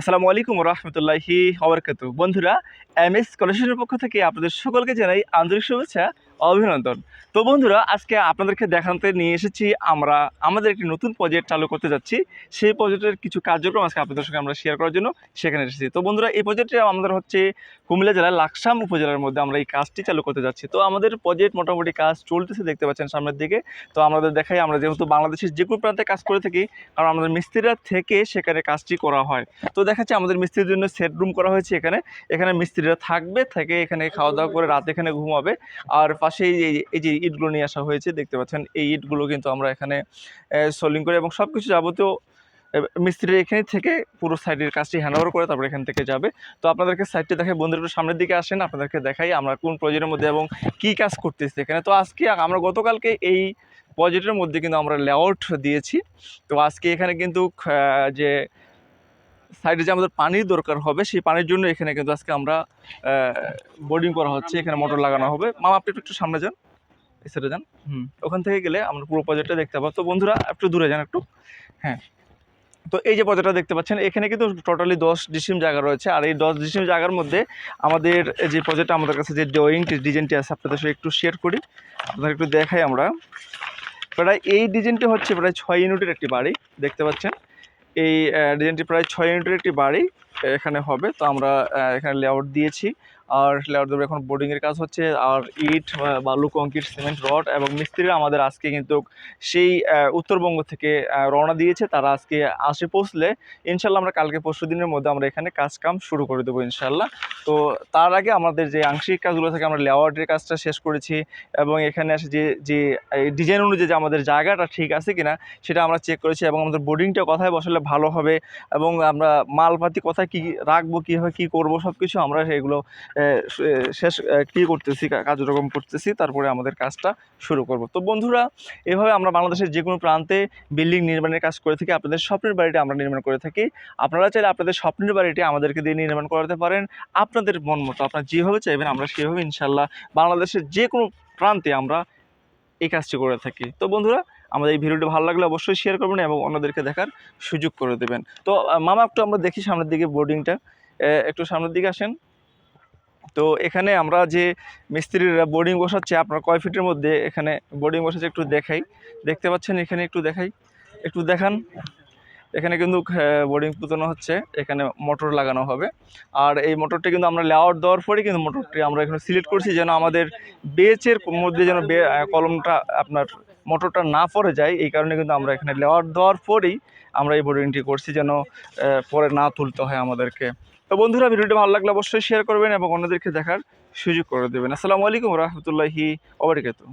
আসসালামু আলাইকুম রহমতুল্লাহি অবরকাত বন্ধুরা, এম এস কলেজের পক্ষ থেকে আপনাদের সকলকে জানাই আন্তরিক শুভেচ্ছা অভিনন্দন। তো বন্ধুরা, আজকে আপনাদেরকে দেখাতে নিয়ে এসেছি আমরা, আমাদের একটি নতুন প্রজেক্ট চালু করতে যাচ্ছি। সেই প্রজেক্টের কিছু কার্যক্রম আজকে আপনাদের সঙ্গে আমরা শেয়ার করার জন্য সেখানে এসেছি। তো বন্ধুরা, এই প্রজেক্টে আমাদের হচ্ছে কুমিল্লা জেলার লাকসাম উপজেলার মধ্যে আমরা এই কাজটি চালু করতে যাচ্ছি। তো আমাদের প্রজেক্ট মোটামুটি কাজ চলতেছে, দেখতে পাচ্ছেন সামনের দিকে। তো আমাদের দেখাই, আমরা যেহেতু বাংলাদেশের যে কোনো প্রান্তে কাজ করে থাকি, কারণ আমাদের মিস্ত্রিরা থেকে সেখানে কাজটি করা হয়। তো দেখাচ্ছে, আমাদের মিস্ত্রির জন্য সেট রুম করা হয়েছে এখানে। এখানে মিস্ত্রিরা থাকবে, থেকে এখানে খাওয়া দাওয়া করে রাত এখানে ঘুমাবে। আর পাশে এই যে- ইটগুলো নিয়ে আসা হয়েছে, দেখতে পাচ্ছেন, এই ইটগুলো কিন্তু আমরা এখানে সোলিং করে এবং সব কিছু যাবতীয় মিস্ত্রি এখানে থেকে পুরো সাইডের কাজটি হ্যান্ড ওভার করে তারপর এখান থেকে যাবে। তো আপনাদেরকে সাইডটি দেখে বন্ধুরা একটু সামনের দিকে আসেন, আপনাদেরকে দেখাই আমরা কোন প্রজেক্টের মধ্যে এবং কী কাজ করতেছি এখানে। তো আজকে আমরা গতকালকে এই প্রজেক্টের মধ্যে কিন্তু আমরা লেআউট দিয়েছি। তো আজকে এখানে কিন্তু যে সাইডে যে আমাদের পানির দরকার হবে সেই পানির জন্য এখানে কিন্তু আজকে আমরা বোর্ডিং করা হচ্ছে। এখানে মোটর লাগানো হবে। মামা আপনি একটু একটু সামনে যান। সাইডে যান। হুম। ওখান থেকে গেলে আমরা পুরো প্রজেক্টটা দেখতে পাবো। তো বন্ধুরা একটু দূরে যান একটু। হ্যাঁ। তো এই যে প্রজেক্টটা দেখতে পাচ্ছেন এখানে কিন্তু টোটালি দশ ডিসিম জায়গা রয়েছে। আর এই দশ ডিসিম জায়গার মধ্যে আমাদের যে প্রজেক্টটা আমাদের কাছে যে ড্রয়িং ডিজাইনটি আছে আপনাদের সাথে একটু শেয়ার করি। আপনাদের একটু দেখাই আমরা। প্রায় এই ডিজাইনটি হচ্ছে প্রায় ছয় ইউনিটের একটি বাড়ি দেখতে পাচ্ছেন। এই ডিজাইনটি প্রায় ছয় ইউনিটের একটি বাড়ি এখানে হবে। তো আমরা এখানে লেআউট দিয়েছি। আর দেবে এখন বোর্ডিংয়ের কাজ হচ্ছে আর ইট বালু কংক্রিট সিমেন্ট রড এবং মিস্ত্রিরা আমাদের আজকে কিন্তু সেই উত্তরবঙ্গ থেকে রওনা দিয়েছে। তারা আজকে আসে পৌঁছলে ইনশাল্লাহ আমরা কালকে পরশু দিনের মধ্যে আমরা এখানে কাজ কাম শুরু করে দেবো ইনশাল্লাহ। তো তার আগে আমাদের যে আংশিক কাজগুলো থেকে, আমরা লেআউটের কাজটা শেষ করেছি এবং এখানে এসে যে যে ডিজাইন অনুযায়ী যে আমাদের জায়গাটা ঠিক আছে কিনা সেটা আমরা চেক করেছি এবং আমাদের বোর্ডিংটা কোথায় বসালে ভালো হবে এবং আমরা মালপাতি কোথায় কী রাখব, কীভাবে কী করব সব কিছু আমরা সেগুলো শেষ কী করতেছি কার্যক্রম করতেছি, তারপরে আমাদের কাজটা শুরু করব। তো বন্ধুরা, এভাবে আমরা বাংলাদেশের যে কোনো প্রান্তে বিল্ডিং নির্মাণের কাজ করে থাকি, আপনাদের স্বপ্নের বাড়িটি আমরা নির্মাণ করে থাকি। আপনারা চাইলে আপনাদের স্বপ্নের বাড়িটি আমাদেরকে দিয়ে নির্মাণ করাতে পারেন। আপনাদের মন মতো, আপনারা যেভাবে চাইবেন, আমরা সেভাবে ইনশাল্লাহ বাংলাদেশের যে কোনো প্রান্তে আমরা এই কাজটি করে থাকি। তো বন্ধুরা, আমাদের এই ভিডিওটি ভালো লাগলে অবশ্যই শেয়ার করবেন এবং অন্যদেরকে দেখার সুযোগ করে দেবেন। তো মামা, একটু আমরা দেখি সামনের দিকে বোর্ডিংটা একটু সামনের দিকে আসেন। তো এখানে আমরা যে মিস্ত্রিরা বোর্ডিং বসাচ্ছে, আপনার কয় ফিটের মধ্যে এখানে বোর্ডিং বসাচ্ছে একটু দেখাই। দেখতে পাচ্ছেন? এখানে একটু দেখাই। একটু দেখান। এখানে কিন্তু বোর্ডিং পুতানো হচ্ছে। এখানে মোটর লাগানো হবে। আর এই মোটরটি কিন্তু আমরা লেআউট দেওয়ার পরে কিন্তু মোটরটি আমরা এখানে সিলেক্ট করছি যেন আমাদের বেচের মধ্যে যেন কলমটা আপনার মোটরটা না পড়ে যায়, এই কারণে কিন্তু আমরা এখানে লেওয়ার দেওয়ার পরেই আমরা এই বোর্ডিংটি করছি যেন পরে না তুলতে হয় আমাদেরকে। তো বন্ধুরা, ভিডিওটি ভালো লাগলে অবশ্যই শেয়ার করবেন এবং অন্যদেরকে দেখার সুযোগ করে দেবেন। আসসালামু আলাইকুম রহমতুল্লাহি ওবরাকাতুহ